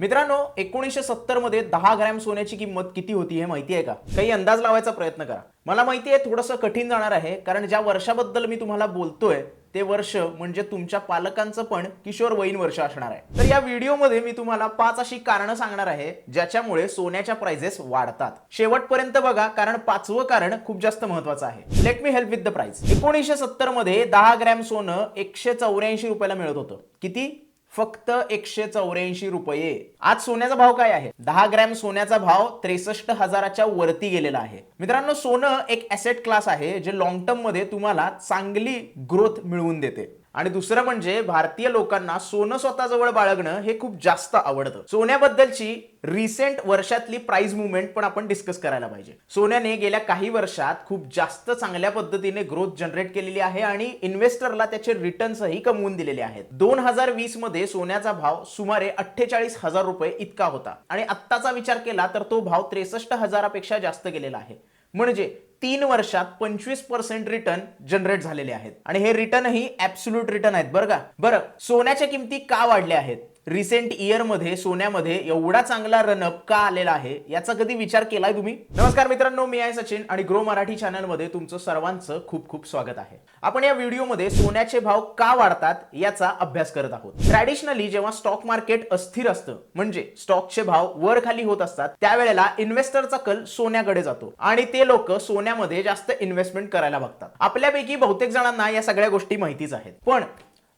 मित्रांनो एकोणीसशे सत्तरमध्ये दहा ग्रॅम सोन्याची किंमत किती होती हे माहिती आहे का? काही अंदाज लावायचा प्रयत्न करा. मला माहिती आहे थोडंसं कठीण जाणार आहे कारण ज्या वर्षाबद्दल मी तुम्हाला बोलतोय ते वर्ष म्हणजे तुमच्या पालकांचं पण किशोर वयीन वर्ष असणार आहे. तर या व्हिडिओमध्ये मी तुम्हाला पाच अशी कारणं सांगणार आहे ज्याच्यामुळे सोन्याच्या प्राइजेस वाढतात. शेवटपर्यंत बघा कारण पाचवं कारण खूप जास्त महत्वाचं आहे. Let me help with the price एकोणीसशे सत्तरमध्ये दहा ग्रॅम सोनं एकशे चौऱ्याऐंशी रुपयाला मिळत होतं. किती? फक्त एकशे चौऱ्याऐंशी रुपये. आज सोन्याचा भाव काय आहे? दहा ग्रॅम सोन्याचा भाव त्रेसष्ट हजाराच्या वरती गेलेला आहे. मित्रांनो सोनं एक ॲसेट क्लास आहे जे लॉंग टर्ममध्ये तुम्हाला चांगली ग्रोथ मिळवून देते. आणि दुसरं म्हणजे भारतीय लोकांना सोनं स्वतःजवळ बाळगणं हे खूप जास्त आवडतं. सोन्याबद्दलची रिसेंट वर्षातली प्राइस मुवमेंट पण आपण डिस्कस करायला पाहिजे. सोन्याने गेल्या काही वर्षात खूप जास्त चांगल्या पद्धतीने ग्रोथ जनरेट केलेली आहे आणि इन्व्हेस्टरला त्याचे रिटर्न्सही कमवून दिलेले आहेत. दोन हजार वीसमध्ये सोन्याचा भाव सुमारे अठ्ठेचाळीस हजार रुपये इतका होता. आणि आत्ताचा विचार केला तर तो भाव त्रेसष्ट हजारापेक्षा जास्त गेलेला आहे. म्हणजे तीन वर्षात पंचवीस पर्सेंट रिटर्न जनरेट झालेले आहेत. आणि हे रिटर्नही ऍब्सुल्यूट रिटर्न आहेत बरं का? बरं सोन्याच्या किमती का वाढल्या आहेत? रिसेंट इयरमध्ये सोन्यामध्ये एवढा चांगला रनअप का आलेला आहे? याचा कधी विचार केलाय तुम्ही? नमस्कार मित्रांनो मी आहे सचिन आणि ग्रो मराठी चॅनलमध्ये तुमचं सर्वांचं खूप खूप स्वागत आहे. आपण या व्हिडिओमध्ये सोन्याचे भाव का वाढतात याचा अभ्यास करत आहोत. ट्रॅडिशनली जेव्हा स्टॉक मार्केट अस्थिर असतं म्हणजे स्टॉकचे भाव वर खाली होत असतात त्यावेळेला इन्व्हेस्टरचा कल सोन्याकडे जातो आणि ते लोक सोन्यामध्ये जास्त इन्व्हेस्टमेंट करायला बघतात. आपल्यापैकी बहुतेक जणांना या सगळ्या गोष्टी माहितीच आहेत. पण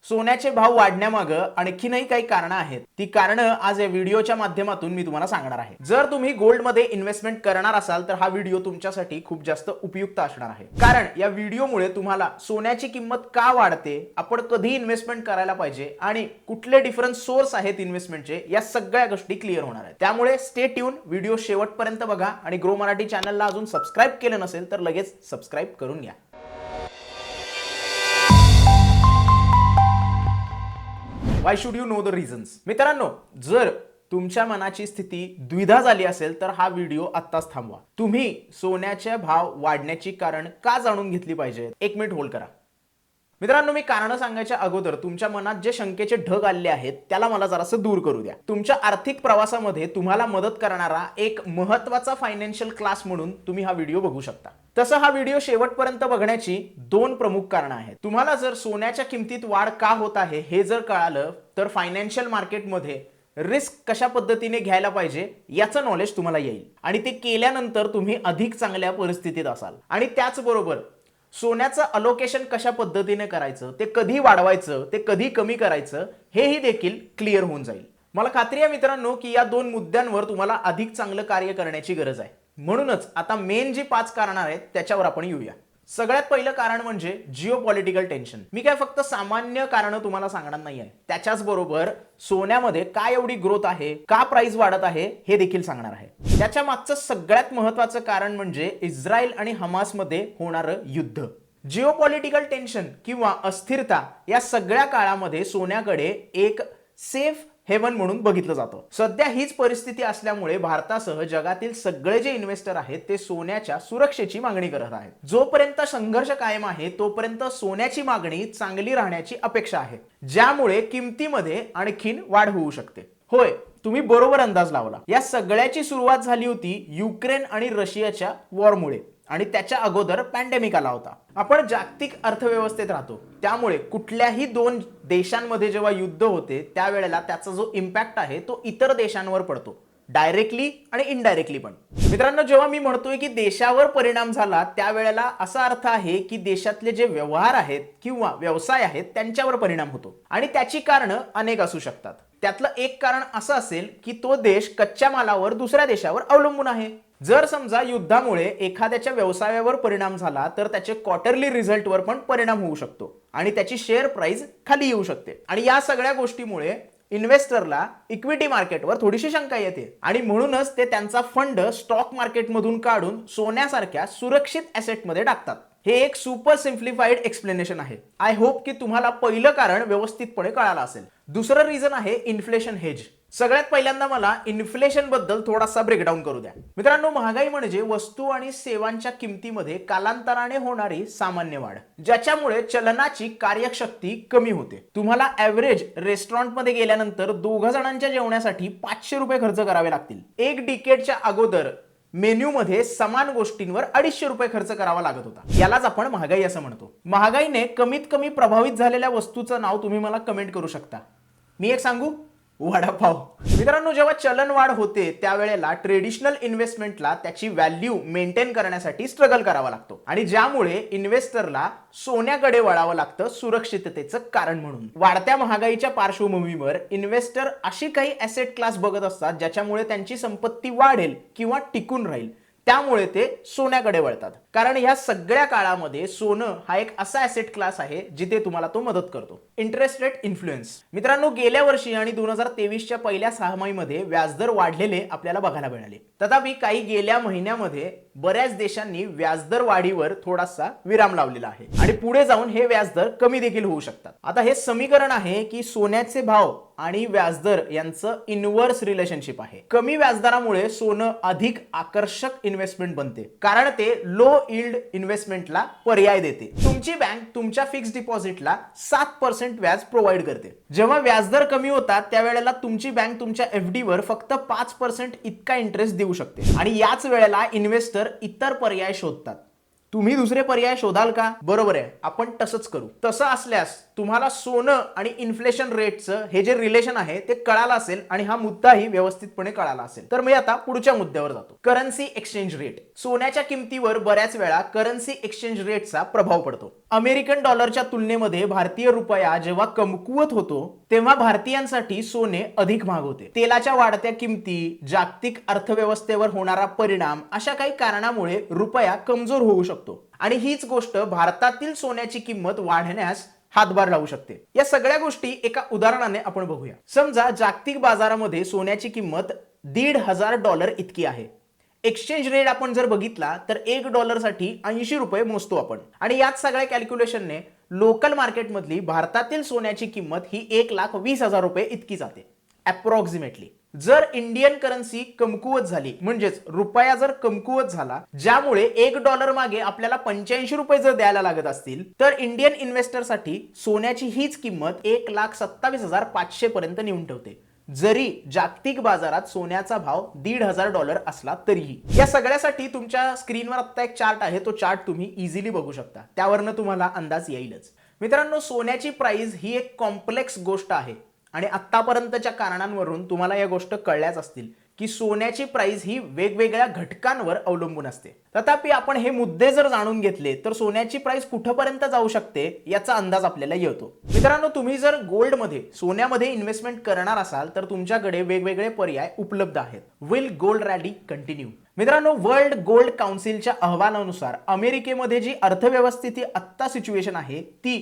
सोन्याचे भाव वाढण्यामागं आणखीनही काही कारणं आहेत. ती कारणं आज या व्हिडिओच्या माध्यमातून मी तुम्हाला सांगणार आहे. जर तुम्ही गोल्डमध्ये इन्व्हेस्टमेंट करणार असाल तर हा व्हिडिओ तुमच्यासाठी खूप जास्त उपयुक्त असणार आहे. कारण या व्हिडिओमुळे तुम्हाला सोन्याची किंमत का वाढते आपण कधी इन्व्हेस्टमेंट करायला पाहिजे आणि कुठले डिफरंट सोर्स आहेत इन्व्हेस्टमेंटचे या सगळ्या गोष्टी क्लिअर होणार आहेत. त्यामुळे स्टे ट्यून व्हिडिओ शेवटपर्यंत बघा आणि ग्रो मराठी चॅनलला अजून सबस्क्राईब केलं नसेल तर लगेच सबस्क्राईब करून घ्या. Why should you know the reasons मित्रांनो जर तुमच्या मनाची स्थिती द्विधा झाली असेल तर हा व्हिडिओ आत्ताच थांबवा. तुम्ही सोन्याचे भाव वाढण्याची कारण का जाणून घेतली पाहिजे एक मिनिट होल्ड करा. मित्रांनो मी कारण सांगायच्या अगोदर तुमच्या मनात जे शंकेचे ढग आले आहेत त्याला मला जरासं दूर करू द्या. तुमच्या आर्थिक प्रवासामध्ये तुम्हाला मदत करणारा एक महत्त्वाचा फायनान्शियल क्लास म्हणून तुम्ही हा व्हिडिओ बघू शकता. तसं हा व्हिडिओ शेवटपर्यंत बघण्याची दोन प्रमुख कारणं आहेत. तुम्हाला जर सोन्याच्या किमतीत वाढ का होत आहे हे जर कळालं तर फायनान्शियल मार्केटमध्ये रिस्क कशा पद्धतीने घ्यायला पाहिजे याचं नॉलेज तुम्हाला येईल. आणि ते केल्यानंतर तुम्ही अधिक चांगल्या परिस्थितीत असाल. आणि त्याचबरोबर सोन्याचं अलोकेशन कशा पद्धतीने करायचं ते कधी वाढवायचं ते कधी कमी करायचं हेही देखील क्लिअर होऊन जाईल. मला खात्री आहे मित्रांनो की या दोन मुद्द्यांवर तुम्हाला अधिक चांगलं कार्य करण्याची गरज आहे. म्हणूनच आता मेन जी पाच कारणं आहेत त्याच्यावर आपण येऊया. सगळ्यात पहिलं कारण म्हणजे जिओ पॉलिटिकल टेन्शन मी काय फक्त सामान्य कारण तुम्हाला सांगणार नाही आहे त्याच्याच बरोबर सोन्यामध्ये काय एवढी ग्रोथ आहे का प्राइस वाढत आहे हे देखील सांगणार आहे. त्याच्या मागचं सगळ्यात महत्वाचं कारण म्हणजे इस्रायल आणि हमासमध्ये होणारं युद्ध. जिओ पॉलिटिकल टेन्शन किंवा अस्थिरता या सगळ्या काळामध्ये सोन्याकडे एक सेफ हेवन म्हणून बघितलं जातं. सध्या हीच परिस्थिती असल्यामुळे भारतासह जगातील सगळे जे इन्व्हेस्टर आहेत ते सोन्याच्या सुरक्षेची मागणी करत आहेत. जोपर्यंत संघर्ष कायम आहे तोपर्यंत सोन्याची मागणी चांगली राहण्याची अपेक्षा आहे. ज्यामुळे किमतीमध्ये आणखीन वाढ होऊ शकते. होय तुम्ही बरोबर अंदाज लावला. या सगळ्याची सुरुवात झाली होती युक्रेन आणि रशियाच्या वॉरमुळे. आणि त्याच्या अगोदर पॅन्डेमिक आला होता. आपण जागतिक अर्थव्यवस्थेत राहतो. त्यामुळे कुठल्याही दोन देशांमध्ये जेव्हा युद्ध होते त्यावेळेला त्याचा जो इम्पॅक्ट आहे तो इतर देशांवर पडतो. डायरेक्टली आणि इनडायरेक्टली पण. मित्रांनो जेव्हा मी म्हणतोय की देशावर परिणाम झाला त्यावेळेला असा अर्थ आहे की देशातले जे व्यवहार आहेत किंवा व्यवसाय आहेत त्यांच्यावर परिणाम होतो. आणि त्याची कारणं अनेक असू शकतात. त्यातलं एक कारण असं असेल की तो देश कच्च्या मालावर दुसऱ्या देशावर अवलंबून आहे. जर समजा युद्धामुळे एखाद्याच्या व्यवसायावर परिणाम झाला तर त्याचे क्वार्टरली रिझल्टवर पण परिणाम होऊ शकतो आणि त्याची शेअर प्राइस खाली येऊ शकते. आणि या सगळ्या गोष्टीमुळे इन्व्हेस्टरला इक्विटी मार्केटवर थोडीशी शंका येते. आणि म्हणूनच ते त्यांचा फंड स्टॉक मार्केटमधून काढून सोन्यासारख्या सुरक्षित ऍसेटमध्ये टाकतात. हे एक सुपर सिम्प्लिफाईड एक्सप्लेनेशन आहे. आय होप की तुम्हाला पहिलं कारण व्यवस्थितपणे कळालं असेल. दुसरं रिझन आहे इन्फ्लेशन हेज सगळ्यात पहिल्यांदा मला इन्फ्लेशनबद्दल थोडासा ब्रेकडाऊन करू द्या. मित्रांनो महागाई म्हणजे वस्तू आणि सेवांच्या किमतीमध्ये कालांतराने होणारी सामान्य वाढ ज्याच्यामुळे चलनाची कार्यशक्ती कमी होते. तुम्हाला ऍव्हरेज रेस्टॉरंटमध्ये गेल्यानंतर दोघ जणांच्या जेवण्यासाठी पाचशे रुपये खर्च करावे लागतील. एक डिकेटच्या अगोदर मेन्यूमध्ये समान गोष्टींवर अडीचशे रुपये खर्च करावा लागत होता. यालाच आपण महागाई असं म्हणतो. महागाईने कमीत कमी प्रभावित झालेल्या वस्तूचं नाव तुम्ही मला कमेंट करू शकता. मी एक सांगू? वडापाव. मित्रांनो जेव्हा चलनवाढ होते त्यावेळेला ट्रेडिशनल इन्व्हेस्टमेंटला त्याची व्हॅल्यू मेंटेन करण्यासाठी स्ट्रगल करावा लागतो. आणि ज्यामुळे इन्व्हेस्टरला सोन्याकडे वळावं लागतं सुरक्षिततेचं कारण म्हणून. वाढत्या महागाईच्या पार्श्वभूमीवर इन्व्हेस्टर अशी काही ॲसेट क्लास बघत असतात ज्याच्यामुळे त्यांची संपत्ती वाढेल किंवा टिकून राहील. त्यामुळे ते सोन्याकडे वळतात. कारण ह्या सगळ्या काळामध्ये सोनं हा एक असा ॲसेट क्लास आहे जिथे तुम्हाला तो मदत करतो. इंटरेस्ट रेट इन्फ्लुएन्स मित्रांनो गेल्या वर्षी आणि दोन हजार तेवीसच्या पहिल्या सहामाहीमध्ये व्याजदर वाढलेले आपल्याला बघायला मिळाले. तथापि काही गेल्या महिन्यामध्ये बऱ्याच देशांनी व्याजदर वाढीवर थोडासा विराम लावलेला आहे. आणि पुढे जाऊन हे व्याजदर कमी देखील होऊ शकतात. आता हे समीकरण आहे की सोन्याचे भाव आणि व्याजदर यांचं इनव्हर्स रिलेशनशिप आहे. कमी व्याजदरामुळे सोनं अधिक आकर्षक इन्व्हेस्टमेंट बनते. कारण ते लो इल्ड इन्व्हेस्टमेंटला पर्याय देते. तुमची बँक तुमच्या फिक्स डिपॉझिटला सात पर्सेंट व्याज प्रोव्हाइड करते. जेव्हा व्याजदर कमी होतात त्यावेळेला तुमची बँक तुमच्या एफ डी वर फक्त पाच पर्सेंट इतका इंटरेस्ट देऊ शकते. आणि याच वेळेला इन्व्हेस्टर इतर पर्याय शोधतात. तुम्ही दुसरे पर्याय शोधाल का? बरोबर आहे. आपण तसंच करू. तसं असल्यास तुम्हाला सोनं आणि इन्फ्लेशन रेटचं हे जे रिलेशन आहे ते कळालं असेल आणि हा मुद्दाही व्यवस्थितपणे कळाला असेल. तर मी आता पुढच्या मुद्द्यावर जातो. करन्सी एक्सचेंज रेट सोन्याच्या किमतीवर बऱ्याच वेळा करन्सी एक्सचेंज रेटचा प्रभाव पडतो. अमेरिकन डॉलरच्या तुलनेमध्ये भारतीय रुपया जेव्हा कमकुवत होतो तेव्हा भारतीयांसाठी सोने अधिक महाग होते. तेलाच्या वाढत्या किमती जागतिक अर्थव्यवस्थेवर होणारा परिणाम अशा काही कारणामुळे रुपया कमजोर होऊ शकतो. आणि हीच गोष्ट भारतातील सोन्याची किंमत वाढण्यास हातभार लावू शकते. या सगळ्या गोष्टी एका उदाहरणाने आपण बघूया. समजा जागतिक बाजारामध्ये सोन्याची किंमत दीड हजार डॉलर इतकी आहे. एक्सचेंज रेट आपण जर बघितला तर एक डॉलरसाठी ऐंशी रुपये मोजतो आपण. आणि याच सगळ्या कॅल्क्युलेशनने लोकल मार्केटमधली भारतातील सोन्याची किंमत ही एक लाख वीस हजार रुपये इतकी जाते. अप्रॉक्सिमेटली जर इंडियन करन्सी कमकुवत झाली म्हणजेच रुपया जर कमकुवत झाला ज्यामुळे एक डॉलर मागे आपल्याला पंच्याऐंशी रुपये जर द्यायला लागत असतील तर इंडियन इन्व्हेस्टरसाठी सोन्याची हीच किंमत एक लाख सत्तावीस हजार पाचशे पर्यंत नेऊन ठेवते. जरी जागतिक बाजारात सोन्याचा भाव दीड हजार डॉलर असला तरीही. या सगळ्यासाठी तुमच्या स्क्रीनवर आता एक चार्ट आहे तो चार्ट तुम्ही इझिली बघू शकता. त्यावरनं तुम्हाला अंदाज येईलच. मित्रांनो सोन्याची प्राइस ही एक कॉम्प्लेक्स गोष्ट आहे. आणि आत्तापर्यंतच्या कारणांवरून तुम्हाला या गोष्ट कळल्याच असतील की सोन्याची प्राइस ही वेगवेगळ्या घटकांवर अवलंबून असते. तथापि आपण हे मुद्दे जर जाणून घेतले तर सोन्याची प्राइस कुठपर्यंत जाऊ शकते याचा अंदाज आपल्याला येतो. मित्रांनो तुम्ही जर गोल्डमध्ये सोन्यामध्ये इन्व्हेस्टमेंट करणार असाल तर तुमच्याकडे वेगवेगळे पर्याय उपलब्ध आहेत. विल गोल्ड रॅली कंटिन्यू मित्रांनो वर्ल्ड गोल्ड काउन्सिलच्या अहवालानुसार अमेरिकेमध्ये जी अर्थव्यवस्थेची आत्ता सिच्युएशन आहे ती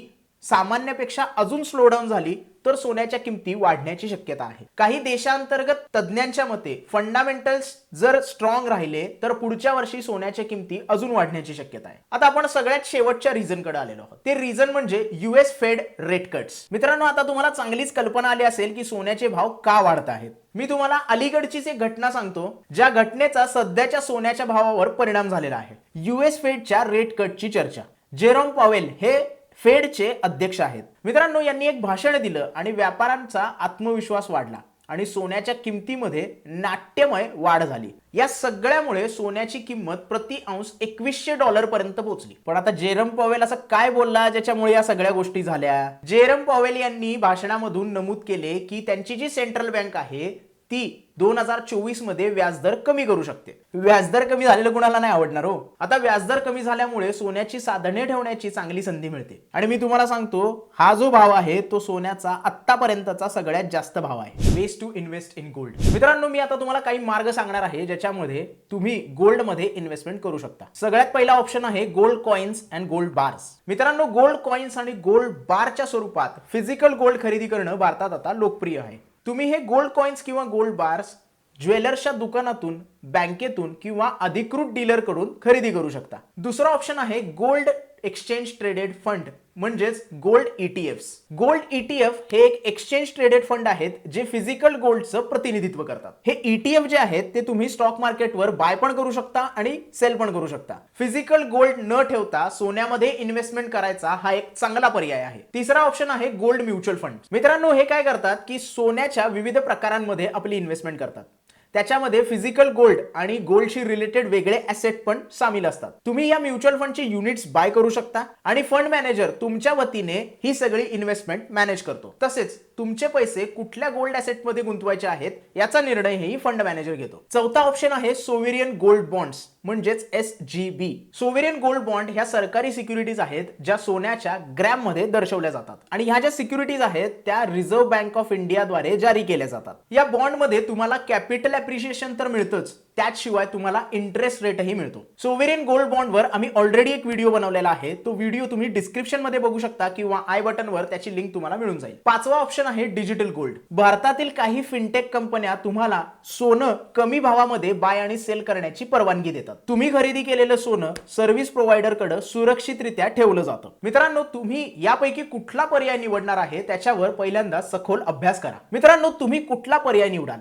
सामान्यपेक्षा अजून स्लो डाऊन झाली तर सोन्याच्या किमती वाढण्याची शक्यता आहे. काही देशांतर्गत तज्ज्ञांच्या मते फंडामेंटल्स जर स्ट्रॉंग राहिले तर पुढच्या वर्षी सोन्याच्या किमती अजून वाढण्याची शक्यता आहे. आता आपण सगळ्यात शेवटच्या रिझनकडे आलेलो आहोत. ते रिझन म्हणजे युएस फेड रेट कट्स मित्रांनो आता तुम्हाला चांगलीच कल्पना आली असेल की सोन्याचे भाव का वाढत आहेत. मी तुम्हाला अलीकडचीच एक घटना सांगतो ज्या घटनेचा सध्याच्या सोन्याच्या भावावर परिणाम झालेला आहे. युएस फेडच्या रेट कटची चर्चा. जेरोम पॉवेल हे फेडचे अध्यक्ष आहेत. मित्रांनो यांनी एक भाषण दिलं आणि व्यापाऱ्यांचा आत्मविश्वास वाढला आणि सोन्याच्या किमतीमध्ये नाट्यमय वाढ झाली. या सगळ्यामुळे सोन्याची किंमत प्रति अंश एकवीसशे डॉलर पर्यंत पोहोचली. पण आता जेरम पॉवेल असं काय बोलला ज्याच्यामुळे या सगळ्या गोष्टी झाल्या? जेरम पॉवेल यांनी भाषणामधून नमूद केले की त्यांची जी सेंट्रल बँक आहे ती दोन हजार चोवीसमध्ये व्याजदर कमी करू शकते. व्याजदर कमी झालेलं कुणाला नाही आवडणार हो. आता व्याजदर कमी झाल्यामुळे सोन्याची साधने ठेवण्याची चांगली संधी मिळते. आणि मी तुम्हाला सांगतो हा जो भाव आहे तो सोन्याचा आतापर्यंतचा सगळ्यात जास्त भाव आहे. Ways to invest in gold मित्रांनो मी आता तुम्हाला काही मार्ग सांगणार आहे ज्याच्यामध्ये तुम्ही गोल्डमध्ये इन्व्हेस्टमेंट करू शकता. सगळ्यात पहिला ऑप्शन आहे gold coins and gold bars मित्रांनो गोल्ड कॉइन्स आणि गोल्ड बारच्या स्वरूपात फिजिकल गोल्ड खरेदी करणं भारतात आता लोकप्रिय आहे. तुम्ही हे गोल्ड कॉइन्स किंवा गोल्ड बार्स ज्वेलर्सच्या दुकानातून बँकेतून किंवा अधिकृत डीलरकडून खरेदी करू शकता. दुसरा ऑप्शन आहे गोल्ड एक्सचेंज ट्रेडेड फंड म्हणजेच गोल्ड ईटीएफ गोल्ड ईटीएफ हे एक एक्सचेंज ट्रेडेड फंड आहेत जे फिजिकल गोल्डचं प्रतिनिधित्व करतात. हे ईटीएफ जे आहेत ते तुम्ही स्टॉक मार्केटवर बाय पण करू शकता आणि सेल पण करू शकता. फिजिकल गोल्ड न ठेवता सोन्यामध्ये इन्व्हेस्टमेंट करायचा हा एक चांगला पर्याय आहे. तिसरा ऑप्शन आहे गोल्ड म्युच्युअल फंड मित्रांनो हे काय करतात की सोन्याच्या विविध प्रकारांमध्ये आपली इन्व्हेस्टमेंट करतात. त्याच्यामध्ये फिजिकल गोल्ड आणि गोल्डशी रिलेटेड वेगळे ऍसेट पण सामील असतात. तुम्ही या म्युच्युअल फंडचे युनिट्स बाय करू शकता आणि फंड मॅनेजर तुमच्या वतीने ही सगळी इन्व्हेस्टमेंट मॅनेज करतो. तसेच तुमचे पैसे कुठल्या गोल्ड ऍसेटमध्ये गुंतवायचे आहेत याचा निर्णयही फंड मॅनेजर घेतो. चौथा ऑप्शन आहे सोविरियन गोल्ड बॉन्ड्स म्हणजेच S G B. Sovereign gold bond ह्या सरकारी सिक्युरिटीज आहेत ज्या सोन्याच्या ग्रॅममध्ये दर्शवल्या जातात. आणि ह्या ज्या सिक्युरिटीज आहेत त्या रिझर्व्ह बँक ऑफ इंडियाद्वारे जारी केल्या जातात. या बॉन्डमध्ये तुम्हाला कॅपिटल अप्रिशिएशन तर मिळतंच त्याचशिवाय तुम्हाला इंटरेस्ट रेटही मिळतो. सोवेरियन गोल्ड बॉन्डवर आम्ही ऑलरेडी एक व्हिडिओ बनवलेला आहे. तो व्हिडिओ तुम्ही डिस्क्रिप्शनमध्ये बघू शकता किंवा आय बटनवर त्याची लिंक तुम्हाला मिळून जाईल. पाचवा ऑप्शन आहे डिजिटल गोल्ड भारतातील काही फिनटेक कंपन्या तुम्हाला सोनं कमी भावामध्ये बाय आणि सेल करण्याची परवानगी देतात. तुम्ही खरेदी केलेलं सोनं सर्व्हिस प्रोव्हायडरकडे सुरक्षितरित्या ठेवलं जातं. मित्रांनो तुम्ही यापैकी कुठला पर्याय निवडणार आहे त्याच्यावर पहिल्यांदा सखोल अभ्यास करा. मित्रांनो तुम्ही कुठला पर्याय निवडाल?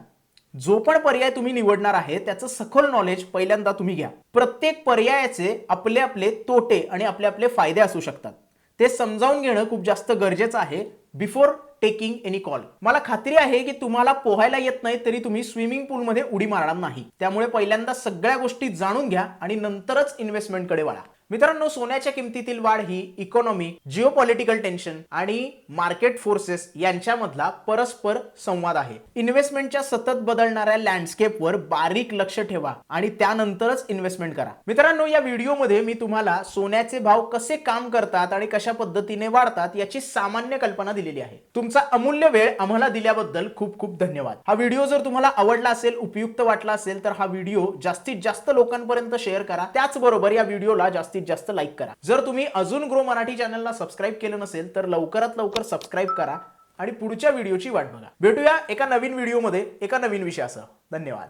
जो पण पर्याय तुम्ही निवडणार आहे त्याचं सखोल नॉलेज पहिल्यांदा तुम्ही घ्या. प्रत्येक पर्यायाचे आपले आपले तोटे आणि आपले आपले फायदे असू शकतात. ते समजावून घेणं खूप जास्त गरजेचं आहे. बिफोर टेकिंग एनी कॉल मला खात्री आहे की तुम्हाला पोहायला येत नाही तरी तुम्ही स्विमिंग पूलमध्ये उडी मारणार नाही. त्यामुळे पहिल्यांदा सगळ्या गोष्टी जाणून घ्या आणि नंतरच इन्व्हेस्टमेंटकडे वळा. मित्रांनो सोन्याच्या किमतीतील वाढ ही इकॉनॉमी जिओपॉलिटिकल टेन्शन आणि मार्केट फोर्सेस यांच्यामधला परस्पर संवाद आहे. इन्व्हेस्टमेंटच्या सतत बदलणाऱ्या लँडस्केपवर बारीक लक्ष ठेवा आणि त्यानंतरच इन्व्हेस्टमेंट करा. मित्रांनो या व्हिडिओमध्ये मी तुम्हाला सोन्याचे भाव कसे काम करतात आणि कशा पद्धतीने वाढतात याची सामान्य कल्पना दिलेली आहे. तुमचा अमूल्य वेळ आम्हाला दिल्याबद्दल खूप खूप धन्यवाद. हा व्हिडिओ जर तुम्हाला आवडला असेल उपयुक्त वाटला असेल तर हा व्हिडिओ जास्तीत जास्त लोकांपर्यंत शेअर करा. त्याचबरोबर या व्हिडिओला जास्त जास्तीत जास्त लाईक करा. जर तुम्ही अजून ग्रो मराठी चॅनलला सबस्क्राईब केलं नसेल तर लवकरात लवकर सबस्क्राईब करा आणि पुढच्या व्हिडिओची वाट बघा. भेटूया एका नवीन व्हिडिओमध्ये एका नवीन विषयासह. धन्यवाद.